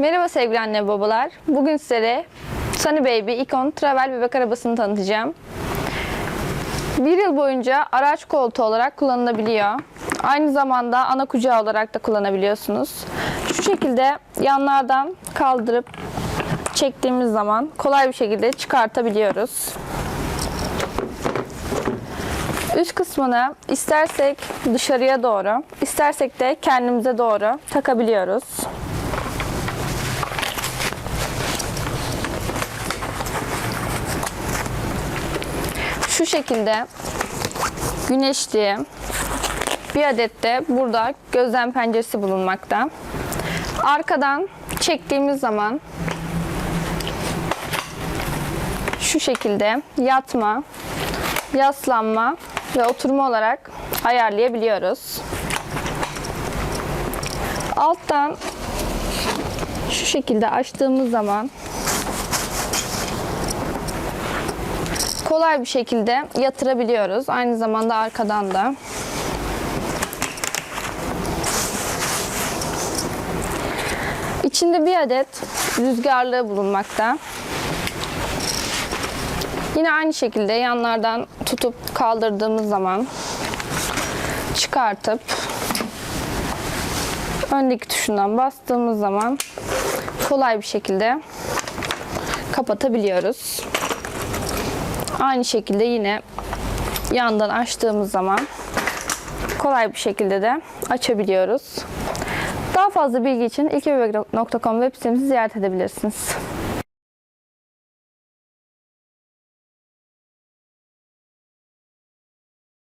Merhaba sevgili anne babalar. Bugün sizlere Sunny Baby Icon Travel bebek arabasını tanıtacağım. Bir yıl boyunca araç koltuğu olarak kullanılabiliyor. Aynı zamanda ana kucağı olarak da kullanabiliyorsunuz. Şu şekilde yanlardan kaldırıp çektiğimiz zaman kolay bir şekilde çıkartabiliyoruz. Üst kısmını istersek dışarıya doğru, istersek de kendimize doğru takabiliyoruz. Şu şekilde güneşli bir adet de burada gözlem penceresi bulunmakta. Arkadan çektiğimiz zaman şu şekilde yatma, yaslanma ve oturma olarak ayarlayabiliyoruz. Alttan şu şekilde açtığımız zaman kolay bir şekilde yatırabiliyoruz. Aynı zamanda arkadan da. İçinde bir adet rüzgarlığı bulunmakta. Yine aynı şekilde yanlardan tutup kaldırdığımız zaman çıkartıp öndeki tuşundan bastığımız zaman kolay bir şekilde kapatabiliyoruz. Aynı şekilde yine yandan açtığımız zaman kolay bir şekilde de açabiliyoruz. Daha fazla bilgi için ilkebebek.com web sitemizi ziyaret edebilirsiniz.